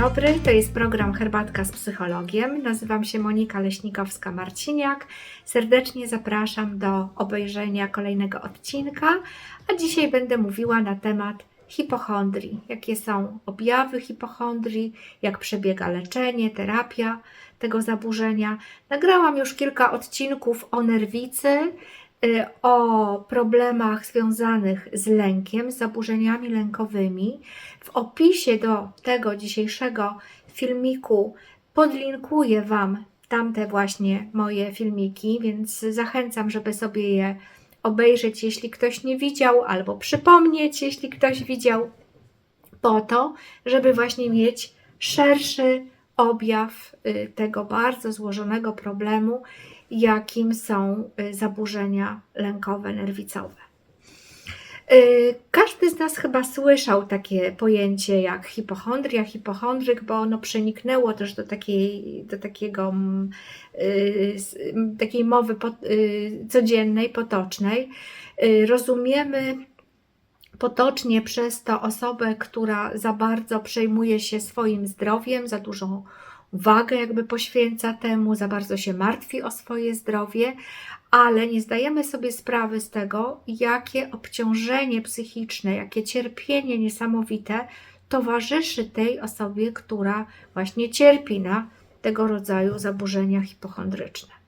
dobry, to jest program Herbatka z psychologiem. Nazywam się Monika Leśnikowska-Marciniak. Serdecznie zapraszam do obejrzenia kolejnego odcinka, a dzisiaj będę mówiła na temat hipochondrii. Jakie są objawy hipochondrii, jak przebiega leczenie, terapia tego zaburzenia. Nagrałam już kilka odcinków o nerwicy, o problemach związanych z lękiem, z zaburzeniami lękowymi. W opisie do tego dzisiejszego filmiku podlinkuję Wam tamte właśnie moje filmiki, więc zachęcam, żeby sobie je obejrzeć, jeśli ktoś nie widział, albo przypomnieć, jeśli ktoś widział, po to, żeby właśnie mieć szerszy objaw y, tego bardzo złożonego problemu, jakim są y, zaburzenia lękowe, nerwicowe. Y, każdy z nas chyba słyszał takie pojęcie jak hipochondria, hipochondryk, bo ono przeniknęło też do takiej, do takiego, mm, takiej mowy codziennej, potocznej. Rozumiemy potocznie przez to osobę, która za bardzo przejmuje się swoim zdrowiem, za dużą uwagę jakby poświęca temu, za bardzo się martwi o swoje zdrowie, ale nie zdajemy sobie sprawy z tego, jakie obciążenie psychiczne, jakie cierpienie niesamowite towarzyszy tej osobie, która właśnie cierpi na tego rodzaju zaburzenia hipochondryczne.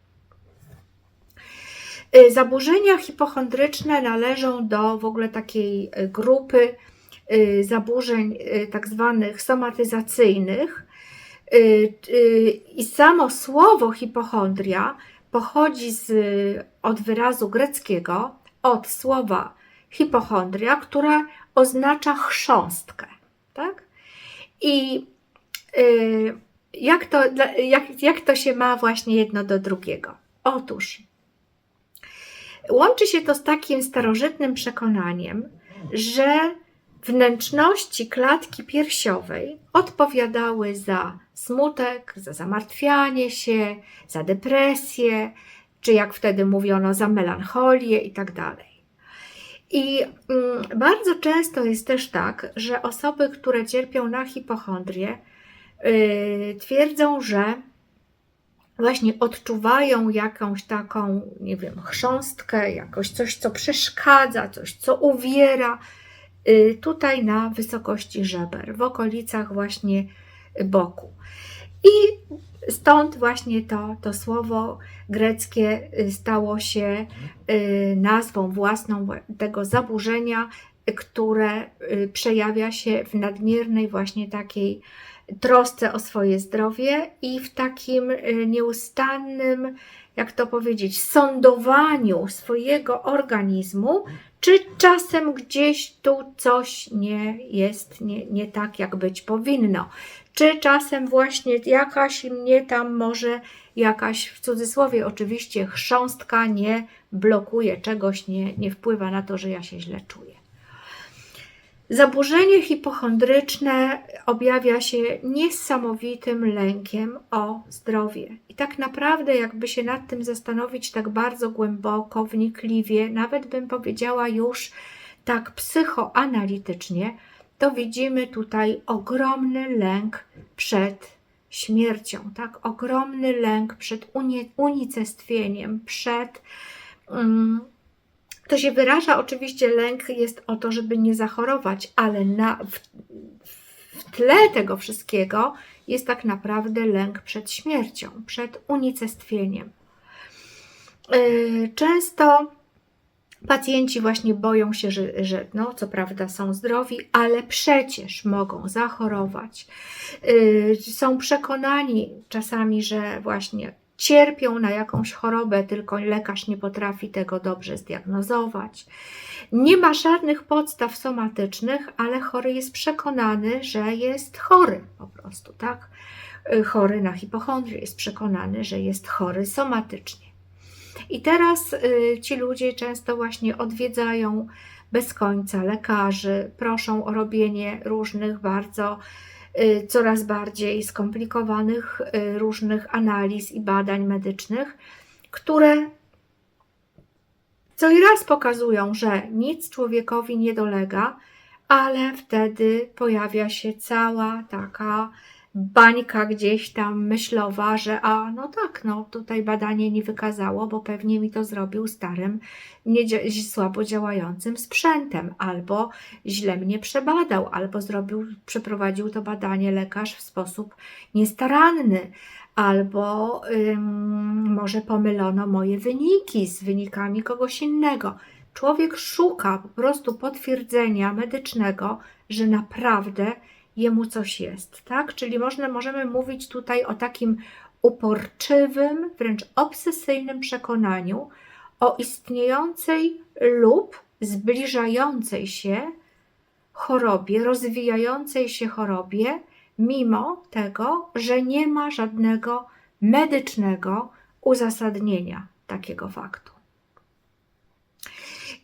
Y, zaburzenia hipochondryczne należą do w ogóle takiej y, grupy y, zaburzeń tak zwanych somatyzacyjnych. I samo słowo hipochondria pochodzi z, od wyrazu greckiego, od słowa hipochondria, która oznacza chrząstkę. Tak? I jak to, jak, jak to się ma właśnie jedno do drugiego? Otóż Łączy się to z takim starożytnym przekonaniem, że wnętrzności klatki piersiowej odpowiadały za smutek, za zamartwianie się, za depresję, czy jak wtedy mówiono, za melancholię i tak dalej. I mm, bardzo często jest też tak, że osoby, które cierpią na hipochondrię, yy, twierdzą, że właśnie odczuwają jakąś taką, nie wiem, chrząstkę, jakoś coś, co przeszkadza, coś, co uwiera, y, tutaj na wysokości żeber, w okolicach właśnie boku. I stąd właśnie to, to słowo greckie y, stało się y, nazwą własną tego zaburzenia, które przejawia się w nadmiernej właśnie takiej trosce o swoje zdrowie i w takim y, nieustannym, jak to powiedzieć, sądowaniu swojego organizmu, czy czasem gdzieś tu coś nie jest nie, nie tak, jak być powinno. Czy czasem właśnie jakaś mnie tam może jakaś, w cudzysłowie oczywiście, chrząstka nie blokuje czegoś, nie, nie wpływa na to, że ja się źle czuję. Zaburzenie hipochondryczne objawia się niesamowitym lękiem o zdrowie. I tak naprawdę, jakby się nad tym zastanowić tak bardzo głęboko, wnikliwie, nawet bym powiedziała już tak psychoanalitycznie, to widzimy tutaj ogromny lęk przed śmiercią, tak? Ogromny lęk przed unicestwieniem, przed. Um, to się wyraża, oczywiście lęk jest o to, żeby nie zachorować, ale na, w, w tle tego wszystkiego jest tak naprawdę lęk przed śmiercią, przed unicestwieniem. Yy, często pacjenci właśnie boją się, że, że no, co prawda są zdrowi, ale przecież mogą zachorować. Yy, są przekonani czasami, że właśnie cierpią na jakąś chorobę, tylko lekarz nie potrafi tego dobrze zdiagnozować. Nie ma żadnych podstaw somatycznych, ale chory jest przekonany, że jest chory po prostu, tak? Chory na hipochondrię jest przekonany, że jest chory somatycznie. I teraz y, ci ludzie często właśnie odwiedzają bez końca lekarzy, proszą o robienie różnych bardzo Y, coraz bardziej skomplikowanych y, różnych analiz i badań medycznych, które co i raz pokazują, że nic człowiekowi nie dolega, ale wtedy pojawia się cała taka bańka gdzieś tam myślowa, że a no tak, no tutaj badanie nie wykazało, bo pewnie mi to zrobił starym, słabo działającym sprzętem, albo źle mnie przebadał, albo zrobił, przeprowadził to badanie lekarz w sposób niestaranny, albo ym, może pomylono moje wyniki z wynikami kogoś innego. Człowiek szuka po prostu potwierdzenia medycznego, że naprawdę jemu coś jest, tak? Czyli można, możemy mówić tutaj o takim uporczywym, wręcz obsesyjnym przekonaniu o istniejącej lub zbliżającej się chorobie, rozwijającej się chorobie, mimo tego, że nie ma żadnego medycznego uzasadnienia takiego faktu.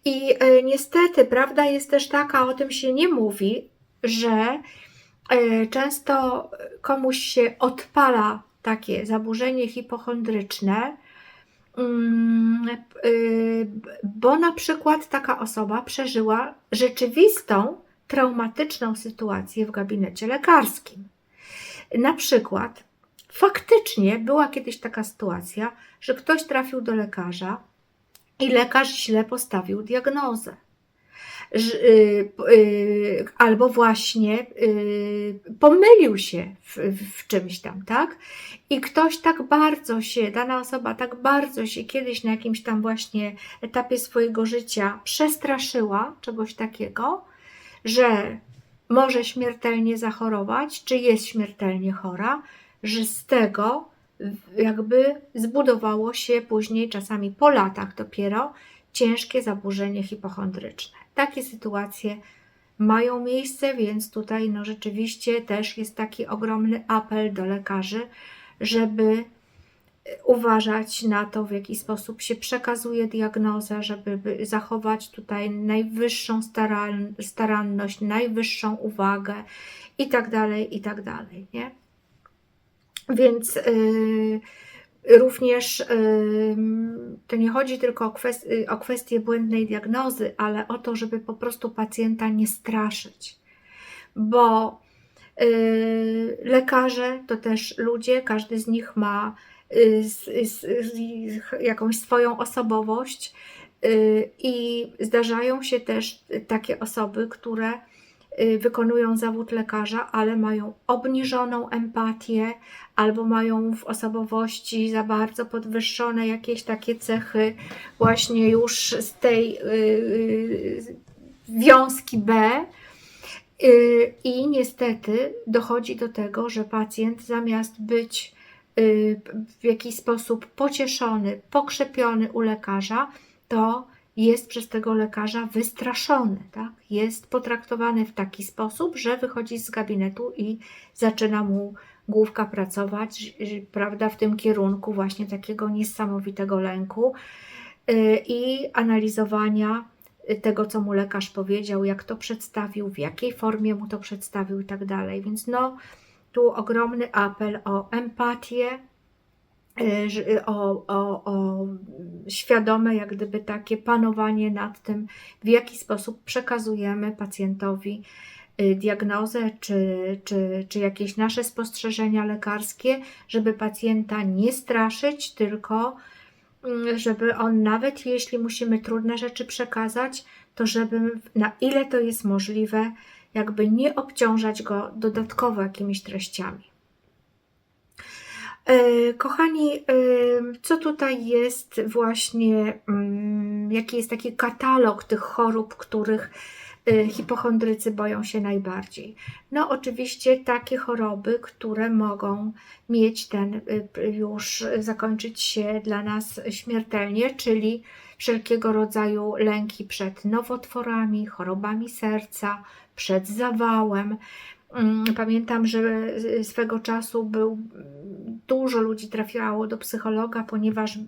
I e, niestety, prawda jest też taka, o tym się nie mówi, że często komuś się odpala takie zaburzenie hipochondryczne, mm, e, bo na przykład taka osoba przeżyła rzeczywistą traumatyczną sytuację w gabinecie lekarskim. Na przykład, faktycznie była kiedyś taka sytuacja, że ktoś trafił do lekarza i lekarz źle postawił diagnozę. Y, y, albo właśnie y, pomylił się w, w, czymś tam, tak? I ktoś tak bardzo się, dana osoba tak bardzo się kiedyś na jakimś tam właśnie etapie swojego życia przestraszyła czegoś takiego, że może śmiertelnie zachorować, czy jest śmiertelnie chora, że z tego jakby zbudowało się później, czasami po latach dopiero, ciężkie zaburzenie hipochondryczne. Takie sytuacje mają miejsce, więc tutaj no rzeczywiście też jest taki ogromny apel do lekarzy, żeby uważać na to, w jaki sposób się przekazuje diagnozę, żeby zachować tutaj najwyższą staranność, najwyższą uwagę i tak dalej, i tak dalej, nie? Więc yy, również to nie chodzi tylko o, kwest o kwestię błędnej diagnozy, ale o to, żeby po prostu pacjenta nie straszyć, bo yy, lekarze to też ludzie, każdy z nich ma Y, jakąś swoją osobowość y, i zdarzają się też takie osoby, które y, wykonują zawód lekarza, ale mają obniżoną empatię albo mają w osobowości za bardzo podwyższone jakieś takie cechy właśnie już z tej wiązki B. I niestety dochodzi do tego, że pacjent zamiast być Y, w jakiś sposób pocieszony, pokrzepiony u lekarza, to jest przez tego lekarza wystraszony, tak? jest potraktowany w taki sposób, że wychodzi z gabinetu i zaczyna mu główka pracować, prawda, w tym kierunku właśnie takiego niesamowitego lęku y, i analizowania tego, co mu lekarz powiedział, jak to przedstawił, w jakiej formie mu to przedstawił i tak dalej. Więc no, tu ogromny apel o empatię, o, o, o świadome, jak gdyby takie panowanie nad tym, w jaki sposób przekazujemy pacjentowi y, diagnozę czy, czy, czy jakieś nasze spostrzeżenia lekarskie, żeby pacjenta nie straszyć, tylko mm, żeby on, nawet jeśli musimy trudne rzeczy przekazać, to żeby na ile to jest możliwe, jakby nie obciążać go dodatkowo jakimiś treściami. E, kochani, e, co tutaj jest właśnie, mm, jaki jest taki katalog tych chorób, których e, hipochondrycy boją się najbardziej? No, oczywiście takie choroby, które mogą mieć ten, już zakończyć się dla nas śmiertelnie, czyli wszelkiego rodzaju lęki przed nowotworami, chorobami serca, przed zawałem. Mm, pamiętam, że swego czasu był dużo ludzi trafiało do psychologa, ponieważ y,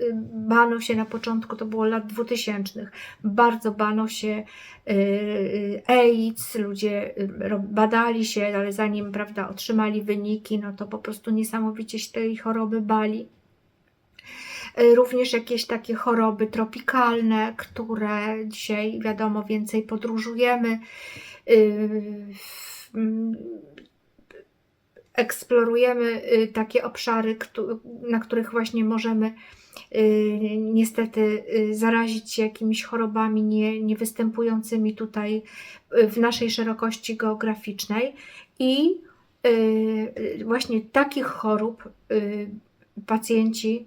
y, bano się na początku, to było lat 2000, bardzo bano się y, AIDS, ludzie badali się, ale zanim prawda, otrzymali wyniki, no to po prostu niesamowicie się tej choroby bali. Również jakieś takie choroby tropikalne, które dzisiaj wiadomo więcej podróżujemy eksplorujemy y, takie obszary, na których właśnie możemy y, niestety zarazić się jakimiś chorobami nie, nie występującymi tutaj w naszej szerokości geograficznej i właśnie takich chorób pacjenci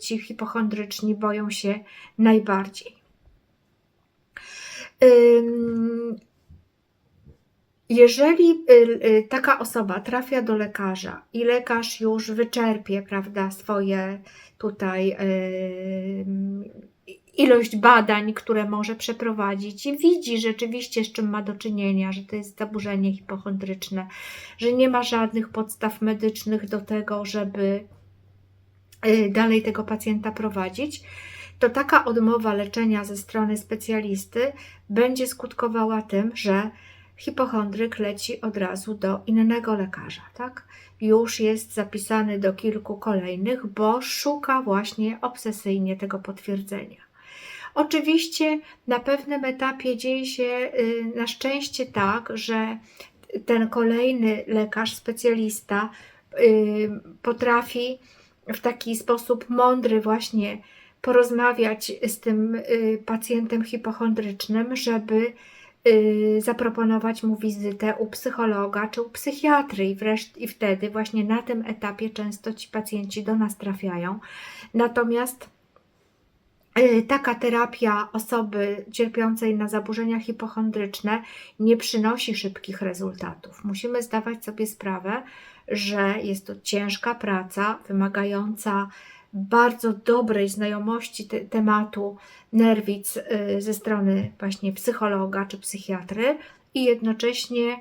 ci hipochondryczni boją się najbardziej. Jeżeli y, y, taka osoba trafia do lekarza i lekarz już wyczerpie, prawda, swoje tutaj ilość badań, które może przeprowadzić i widzi rzeczywiście, z czym ma do czynienia, że to jest zaburzenie hipochondryczne, że nie ma żadnych podstaw medycznych do tego, żeby y, dalej tego pacjenta prowadzić, to taka odmowa leczenia ze strony specjalisty będzie skutkowała tym, że hipochondryk leci od razu do innego lekarza, tak? Już jest zapisany do kilku kolejnych, bo szuka właśnie obsesyjnie tego potwierdzenia. Oczywiście na pewnym etapie dzieje się y, na szczęście tak, że ten kolejny lekarz, specjalista y, potrafi w taki sposób mądry właśnie porozmawiać z tym y, pacjentem hipochondrycznym, żeby zaproponować mu wizytę u psychologa czy u psychiatry i, wreszcie, i wtedy właśnie na tym etapie często ci pacjenci do nas trafiają. Natomiast y, taka terapia osoby cierpiącej na zaburzenia hipochondryczne nie przynosi szybkich rezultatów. Musimy zdawać sobie sprawę, że jest to ciężka praca, wymagająca bardzo dobrej znajomości te, tematu nerwic y, ze strony właśnie psychologa czy psychiatry i jednocześnie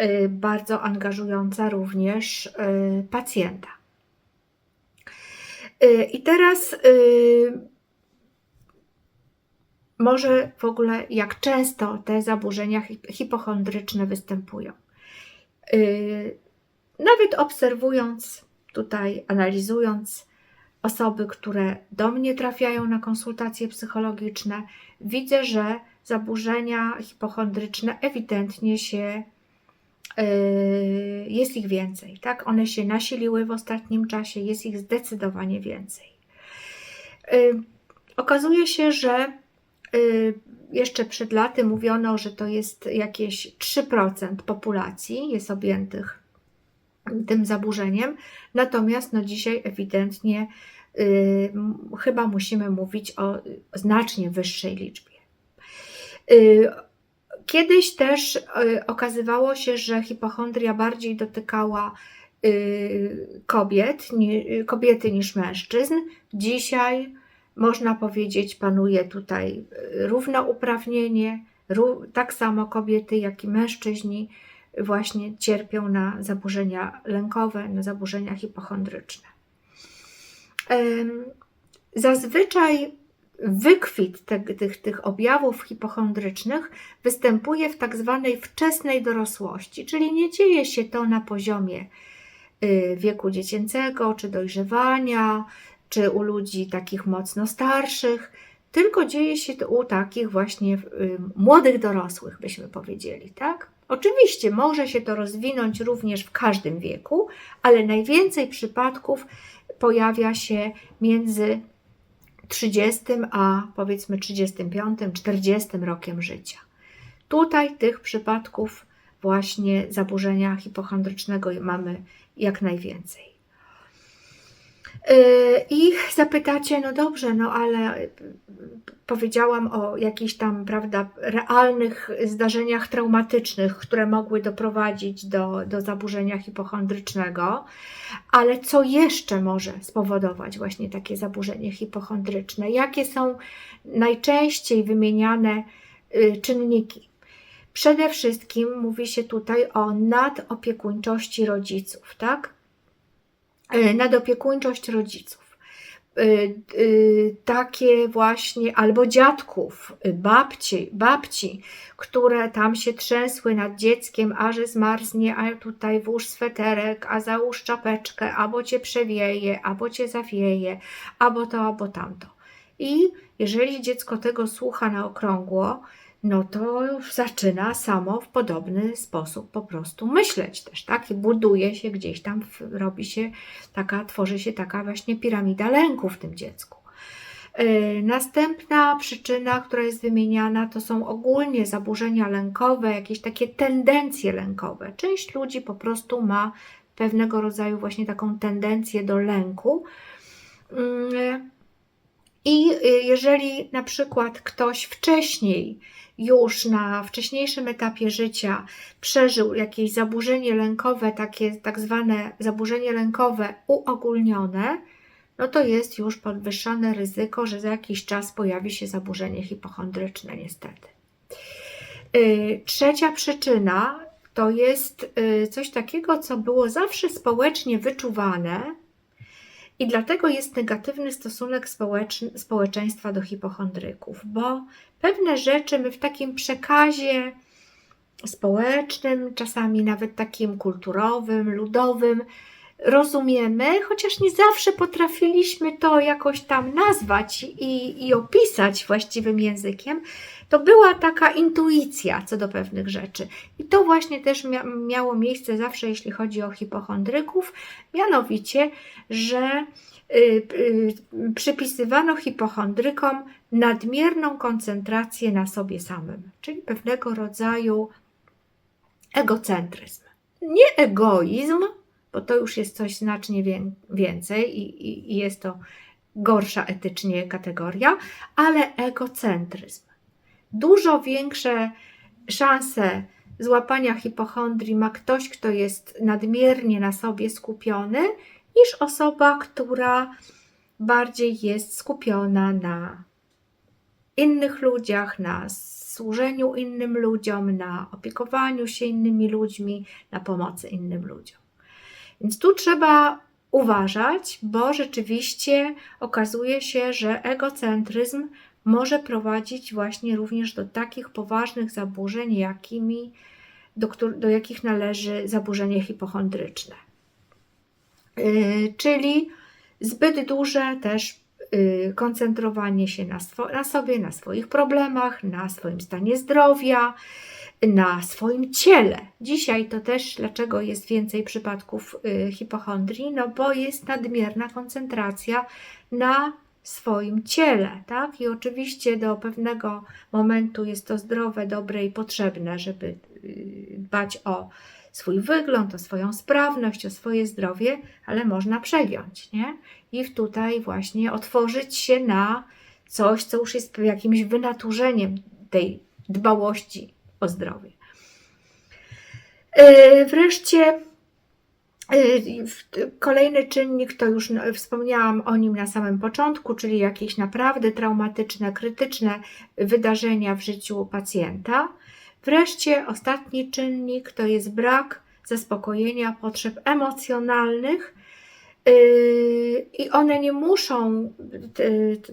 y, bardzo angażująca również y, pacjenta. I teraz może w ogóle jak często te zaburzenia hipochondryczne występują. Nawet obserwując tutaj, analizując osoby, które do mnie trafiają na konsultacje psychologiczne, widzę, że zaburzenia hipochondryczne ewidentnie się yy, jest ich więcej, tak? One się nasiliły w ostatnim czasie, jest ich zdecydowanie więcej. Yy, okazuje się, że yy, jeszcze przed laty mówiono, że to jest jakieś 3% populacji jest objętych tym zaburzeniem. Natomiast no dzisiaj ewidentnie y, chyba musimy mówić o znacznie wyższej liczbie. Y, kiedyś też y, okazywało się, że hipochondria bardziej dotykała kobiet, ni, kobiety niż mężczyzn. Dzisiaj można powiedzieć, panuje tutaj równouprawnienie, tak samo kobiety, jak i mężczyźni właśnie cierpią na zaburzenia lękowe, na zaburzenia hipochondryczne. Zazwyczaj wykwit te, tych, tych objawów hipochondrycznych występuje w tak zwanej wczesnej dorosłości, czyli nie dzieje się to na poziomie y, wieku dziecięcego, czy dojrzewania, czy u ludzi takich mocno starszych, tylko dzieje się to u takich właśnie y, młodych dorosłych, byśmy powiedzieli, tak? Oczywiście może się to rozwinąć również w każdym wieku, ale najwięcej przypadków pojawia się między 30 a powiedzmy 35, 40 rokiem życia. Tutaj tych przypadków właśnie zaburzenia hipochondrycznego mamy jak najwięcej. Yy, I zapytacie, no dobrze, no ale powiedziałam o jakichś tam, prawda, realnych zdarzeniach traumatycznych, które mogły doprowadzić do, do zaburzenia hipochondrycznego, ale co jeszcze może spowodować właśnie takie zaburzenie hipochondryczne? Jakie są najczęściej wymieniane yy, czynniki? Przede wszystkim mówi się tutaj o nadopiekuńczości rodziców, tak? Nadopiekuńczość rodziców. E, e, takie właśnie, albo dziadków, babci, babci, które tam się trzęsły nad dzieckiem, a że zmarznie, a tutaj włóż sweterek, a załóż czapeczkę, albo cię przewieje, albo cię zawieje, albo to, albo tamto. I jeżeli dziecko tego słucha na okrągło, no to zaczyna samo w podobny sposób po prostu myśleć też, tak? I buduje się gdzieś tam, robi się taka, tworzy się taka właśnie piramida lęku w tym dziecku. E, następna przyczyna, która jest wymieniana, to są ogólnie zaburzenia lękowe, jakieś takie tendencje lękowe. Część ludzi po prostu ma pewnego rodzaju właśnie taką tendencję do lęku. I y, jeżeli na przykład ktoś wcześniej, już na wcześniejszym etapie życia przeżył jakieś zaburzenie lękowe, takie tak zwane zaburzenie lękowe uogólnione, no to jest już podwyższone ryzyko, że za jakiś czas pojawi się zaburzenie hipochondryczne, niestety. Y, trzecia przyczyna to jest y, coś takiego, co było zawsze społecznie wyczuwane, i dlatego jest negatywny stosunek społeczeństwa do hipochondryków, bo pewne rzeczy my w takim przekazie społecznym, czasami nawet takim kulturowym, ludowym, rozumiemy, chociaż nie zawsze potrafiliśmy to jakoś tam nazwać i, i opisać właściwym językiem, to była taka intuicja co do pewnych rzeczy. I to właśnie też mia miało miejsce zawsze, jeśli chodzi o hipochondryków, mianowicie, że y, y, przypisywano hipochondrykom nadmierną koncentrację na sobie samym, czyli pewnego rodzaju egocentryzm. Nie egoizm, bo to już jest coś znacznie więcej i, i, i jest to gorsza etycznie kategoria, ale egocentryzm. Dużo większe szanse złapania hipochondrii ma ktoś, kto jest nadmiernie na sobie skupiony, niż osoba, która bardziej jest skupiona na innych ludziach, na służeniu innym ludziom, na opiekowaniu się innymi ludźmi, na pomocy innym ludziom. Więc tu trzeba uważać, bo rzeczywiście okazuje się, że egocentryzm może prowadzić właśnie również do takich poważnych zaburzeń, jakimi, do, do jakich należy zaburzenie hipochondryczne. Yy, czyli zbyt duże też yy, koncentrowanie się na, na sobie, na swoich problemach, na swoim stanie zdrowia, na swoim ciele. Dzisiaj to też, dlaczego jest więcej przypadków y, hipochondrii? No bo jest nadmierna koncentracja na swoim ciele, tak? I oczywiście do pewnego momentu jest to zdrowe, dobre i potrzebne, żeby y, dbać o swój wygląd, o swoją sprawność, o swoje zdrowie, ale można przegiąć, nie? I tutaj właśnie otworzyć się na coś, co już jest jakimś wynaturzeniem tej dbałości o zdrowie. E, wreszcie e, kolejny czynnik, to już wspomniałam o nim na samym początku, czyli jakieś naprawdę traumatyczne, krytyczne wydarzenia w życiu pacjenta. Wreszcie ostatni czynnik to jest brak zaspokojenia potrzeb emocjonalnych I one nie muszą,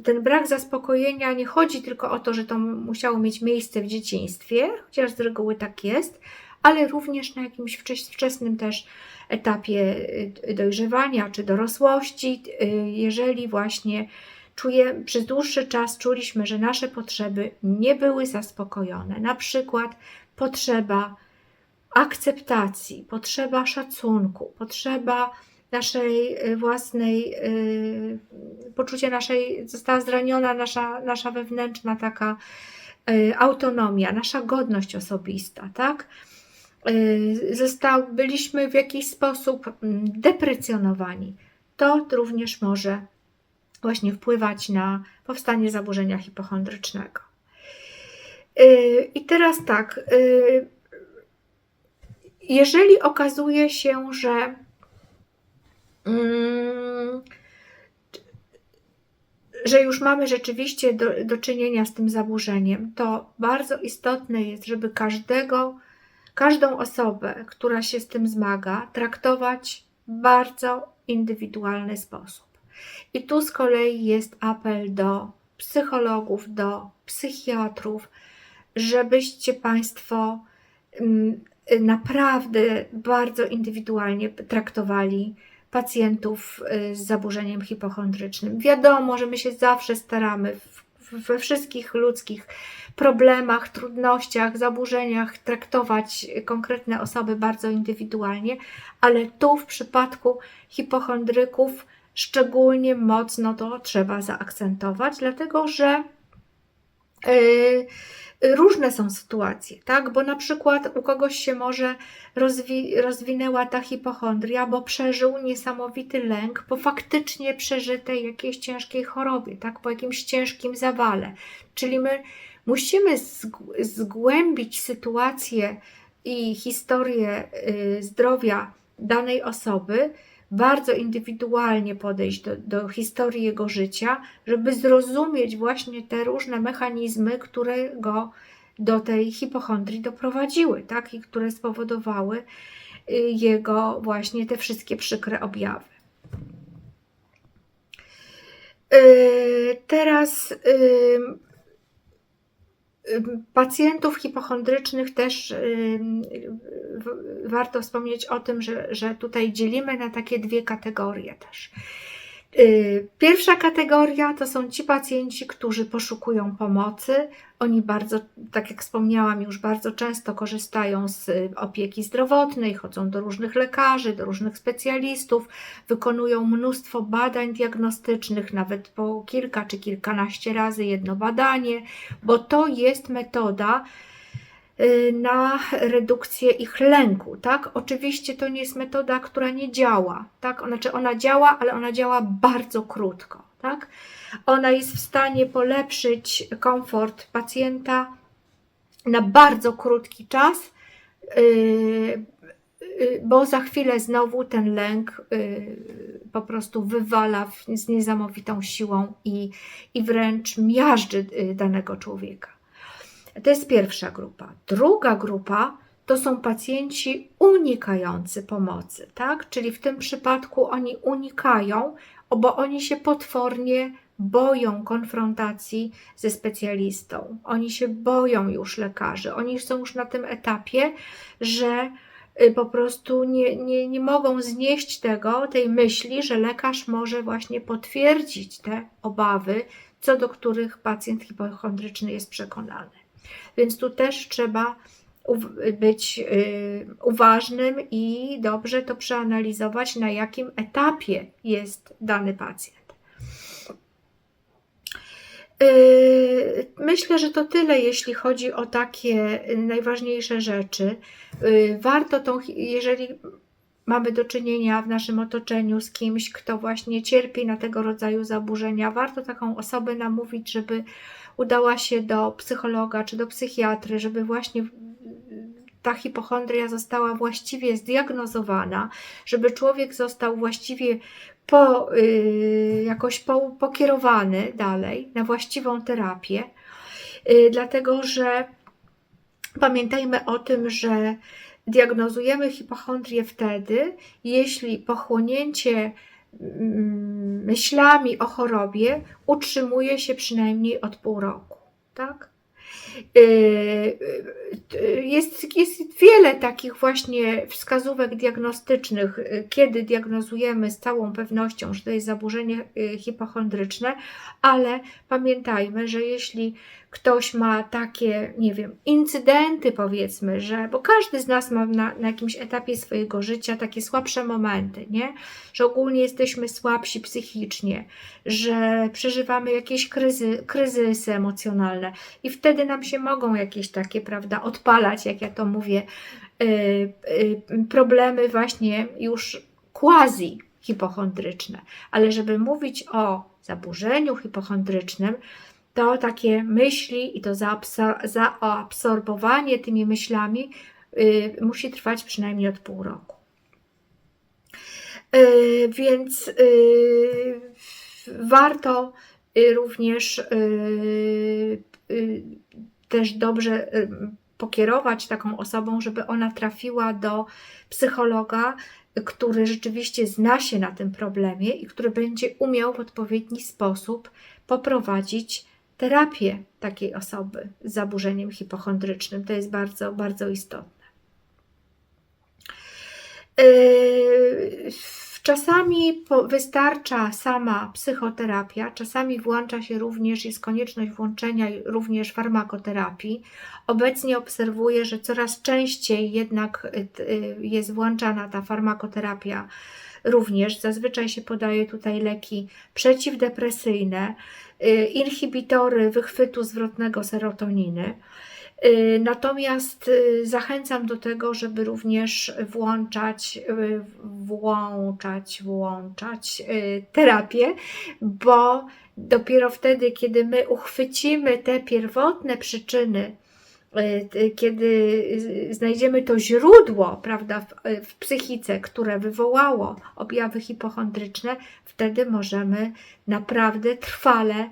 ten brak zaspokojenia nie chodzi tylko o to, że to musiało mieć miejsce w dzieciństwie, chociaż z reguły tak jest, ale również na jakimś wczesnym też etapie yy, dojrzewania czy dorosłości, yy, jeżeli właśnie czuje, przez dłuższy czas czuliśmy, że nasze potrzeby nie były zaspokojone. Na przykład potrzeba akceptacji, potrzeba szacunku, potrzeba naszej y, własnej, y, poczucie naszej, została zraniona nasza, nasza wewnętrzna taka y, autonomia, nasza godność osobista, tak? Został, byliśmy w jakiś sposób mm, deprecjonowani. To również może właśnie wpływać na powstanie zaburzenia hipochondrycznego. I teraz tak, jeżeli okazuje się, że że już mamy rzeczywiście do, do czynienia z tym zaburzeniem, to bardzo istotne jest, żeby każdego, każdą osobę, która się z tym zmaga, traktować w bardzo indywidualny sposób. I tu z kolei jest apel do psychologów, do psychiatrów, żebyście Państwo mm, naprawdę bardzo indywidualnie traktowali pacjentów y, z zaburzeniem hipochondrycznym. Wiadomo, że my się zawsze staramy we wszystkich ludzkich problemach, trudnościach, zaburzeniach traktować konkretne osoby bardzo indywidualnie, ale tu w przypadku hipochondryków szczególnie mocno to trzeba zaakcentować, dlatego że różne są sytuacje, tak? Bo na przykład u kogoś się może rozwi rozwinęła ta hipochondria, bo przeżył niesamowity lęk po faktycznie przeżytej jakiejś ciężkiej chorobie, tak? Po jakimś ciężkim zawale. Czyli my musimy zgłębić sytuację i historię y, zdrowia danej osoby, bardzo indywidualnie podejść do, do historii jego życia, żeby zrozumieć właśnie te różne mechanizmy, które go do tej hipochondrii doprowadziły, tak? I które spowodowały y, jego właśnie te wszystkie przykre objawy. Y, teraz Pacjentów hipochondrycznych też warto wspomnieć o tym, że, że tutaj dzielimy na takie dwie kategorie też. Y, pierwsza kategoria to są ci pacjenci, którzy poszukują pomocy. Oni bardzo, tak jak wspomniałam, już bardzo często korzystają z opieki zdrowotnej, chodzą do różnych lekarzy, do różnych specjalistów, wykonują mnóstwo badań diagnostycznych, nawet po kilka czy kilkanaście razy jedno badanie, bo to jest metoda, Y, na redukcję ich lęku, tak? Oczywiście to nie jest metoda, która nie działa, tak? Znaczy ona działa, ale ona działa bardzo krótko, tak? Ona jest w stanie polepszyć komfort pacjenta na bardzo krótki czas, y, y, bo za chwilę znowu ten lęk po prostu wywala z niesamowitą siłą i, i wręcz miażdży danego człowieka. To jest pierwsza grupa. Druga grupa to są pacjenci unikający pomocy, tak? Czyli w tym przypadku oni unikają, bo oni się potwornie boją konfrontacji ze specjalistą. Oni się boją już lekarzy. Oni są już na tym etapie, że y, po prostu nie, nie, nie mogą znieść tego, tej myśli, że lekarz może właśnie potwierdzić te obawy, co do których pacjent hipochondryczny jest przekonany. Więc tu też trzeba być y, uważnym i dobrze to przeanalizować, na jakim etapie jest dany pacjent. Y, myślę, że to tyle, jeśli chodzi o takie najważniejsze rzeczy. Y, warto tą, jeżeli mamy do czynienia w naszym otoczeniu z kimś, kto właśnie cierpi na tego rodzaju zaburzenia, warto taką osobę namówić, żeby udała się do psychologa czy do psychiatry, żeby właśnie ta hipochondria została właściwie zdiagnozowana, żeby człowiek został właściwie po, yy, jakoś po, pokierowany dalej na właściwą terapię, yy, dlatego że pamiętajmy o tym, że diagnozujemy hipochondrię wtedy, jeśli pochłonięcie myślami o chorobie utrzymuje się przynajmniej od pół roku. Tak? Y, y, jest, jest wiele takich właśnie wskazówek diagnostycznych, y, kiedy diagnozujemy z całą pewnością, że to jest zaburzenie hipochondryczne, ale pamiętajmy, że jeśli ktoś ma takie, nie wiem, incydenty, powiedzmy, że, bo każdy z nas ma na, na jakimś etapie swojego życia takie słabsze momenty, nie? Że ogólnie jesteśmy słabsi psychicznie, że przeżywamy jakieś kryzy, kryzysy emocjonalne i wtedy nam się mogą jakieś takie, prawda, odpalać, jak ja to mówię, yy, yy, problemy właśnie już quasi hipochondryczne. Ale żeby mówić o zaburzeniu hipochondrycznym, to takie myśli i to zaabsorbowanie tymi myślami y, musi trwać przynajmniej od pół roku. Y, więc y, warto również też dobrze pokierować taką osobą, żeby ona trafiła do psychologa, który rzeczywiście zna się na tym problemie i który będzie umiał w odpowiedni sposób poprowadzić terapię takiej osoby z zaburzeniem hipochondrycznym. To jest bardzo, bardzo istotne. Yy, Czasami wystarcza sama psychoterapia, czasami włącza się również, jest konieczność włączenia również farmakoterapii. Obecnie obserwuję, że coraz częściej jednak y, y, jest włączana ta farmakoterapia również. Zazwyczaj się podaje tutaj leki przeciwdepresyjne, inhibitory wychwytu zwrotnego serotoniny. Y, Natomiast y, zachęcam do tego, żeby również włączać, y, włączać, włączać y, terapię, bo dopiero wtedy, kiedy my uchwycimy te pierwotne przyczyny, y, y, kiedy y, znajdziemy to źródło, prawda, w, y, w psychice, które wywołało objawy hipochondryczne, wtedy możemy naprawdę trwale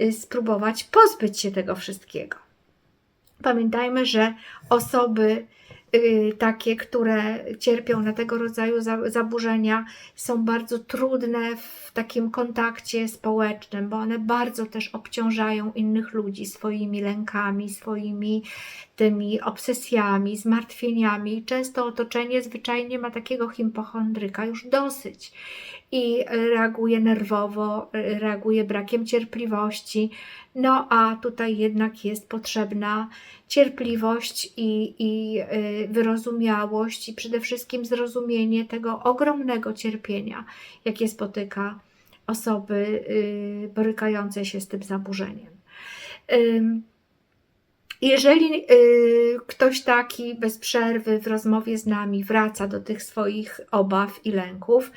y, spróbować pozbyć się tego wszystkiego. Pamiętajmy, że osoby takie, które cierpią na tego rodzaju za- zaburzenia, są bardzo trudne w takim kontakcie społecznym, bo one bardzo też obciążają innych ludzi swoimi lękami, swoimi tymi obsesjami, zmartwieniami. Często otoczenie zwyczajnie ma takiego hipochondryka już dosyć i reaguje nerwowo, reaguje brakiem cierpliwości. No a tutaj jednak jest potrzebna cierpliwość i, i y, wyrozumiałość i przede wszystkim zrozumienie tego ogromnego cierpienia, jakie spotyka osoby y, borykające się z tym zaburzeniem. Jeżeli y, ktoś taki bez przerwy w rozmowie z nami wraca do tych swoich obaw i lęków,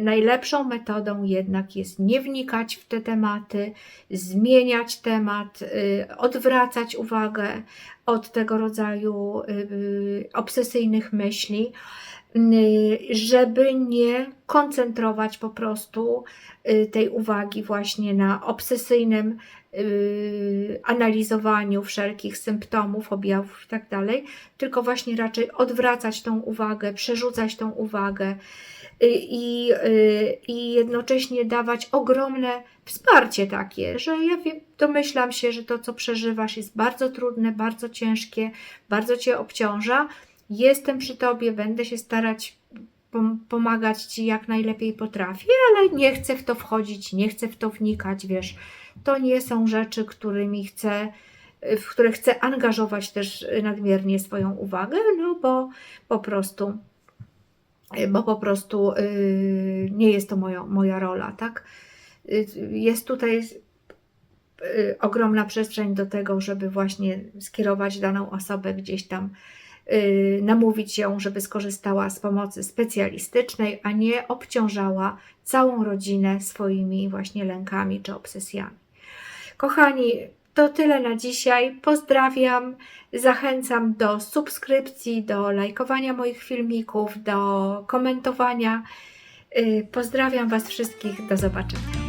najlepszą metodą jednak jest nie wnikać w te tematy, zmieniać temat, y, odwracać uwagę od tego rodzaju y, obsesyjnych myśli, y, żeby nie koncentrować po prostu y, tej uwagi właśnie na obsesyjnym y, analizowaniu wszelkich symptomów, objawów i tak tylko właśnie raczej odwracać tą uwagę, przerzucać tą uwagę y, i, y, i jednocześnie dawać ogromne wsparcie takie, że ja wiem, domyślam się, że to, co przeżywasz, jest bardzo trudne, bardzo ciężkie, bardzo cię obciąża. Jestem przy tobie, będę się starać pom- pomagać ci jak najlepiej potrafię, ale nie chcę w to wchodzić, nie chcę w to wnikać, wiesz. To nie są rzeczy, którymi chcę, w które chcę angażować też nadmiernie swoją uwagę, no bo po prostu bo po prostu yy, nie jest to moja, moja rola, tak? Y, Jest tutaj y, ogromna przestrzeń do tego, żeby właśnie skierować daną osobę gdzieś tam, y, namówić ją, żeby skorzystała z pomocy specjalistycznej, a nie obciążała całą rodzinę swoimi właśnie lękami czy obsesjami. Kochani, to tyle na dzisiaj. Pozdrawiam, zachęcam do subskrypcji, do lajkowania moich filmików, do komentowania. Y, Pozdrawiam Was wszystkich. Do zobaczenia.